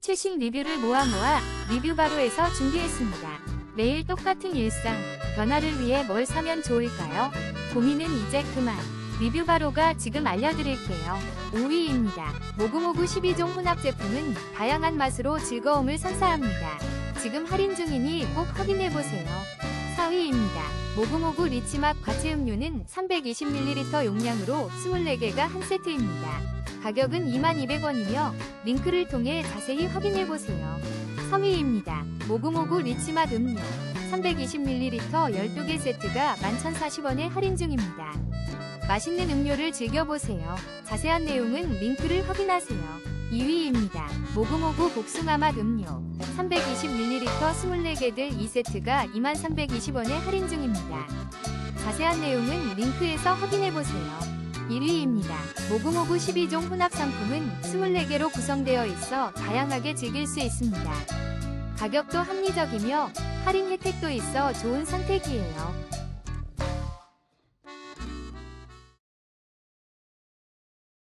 최신 리뷰를 모아 모아 리뷰바로에서 준비했습니다. 매일 똑같은 일상, 변화를 위해 뭘 사면 좋을까요? 고민은 이제 그만. 리뷰바로가 지금 알려드릴게요. 5위입니다. 모구모구 12종 혼합 제품은 다양한 맛으로 즐거움을 선사합니다. 지금 할인 중이니 꼭 확인해보세요. 4위입니다. 모구모구 리치맛 과채 음료는 320ml 용량으로 24개가 한 세트입니다. 가격은 2200원이며 링크를 통해 자세히 확인해보세요. 3위입니다. 모구모구 리치맛 음료 320ml 12개 세트가 11,040원에 할인 중입니다. 맛있는 음료를 즐겨보세요. 자세한 내용은 링크를 확인하세요. 2위입니다. 모구모구 복숭아 맛 음료 320ml 24개들 2세트가 2320원에 할인 중입니다. 자세한 내용은 링크에서 확인해보세요. 1위입니다. 모구모구 12종 혼합 상품은 24개로 구성되어 있어 다양하게 즐길 수 있습니다. 가격도 합리적이며 할인 혜택도 있어 좋은 선택이에요.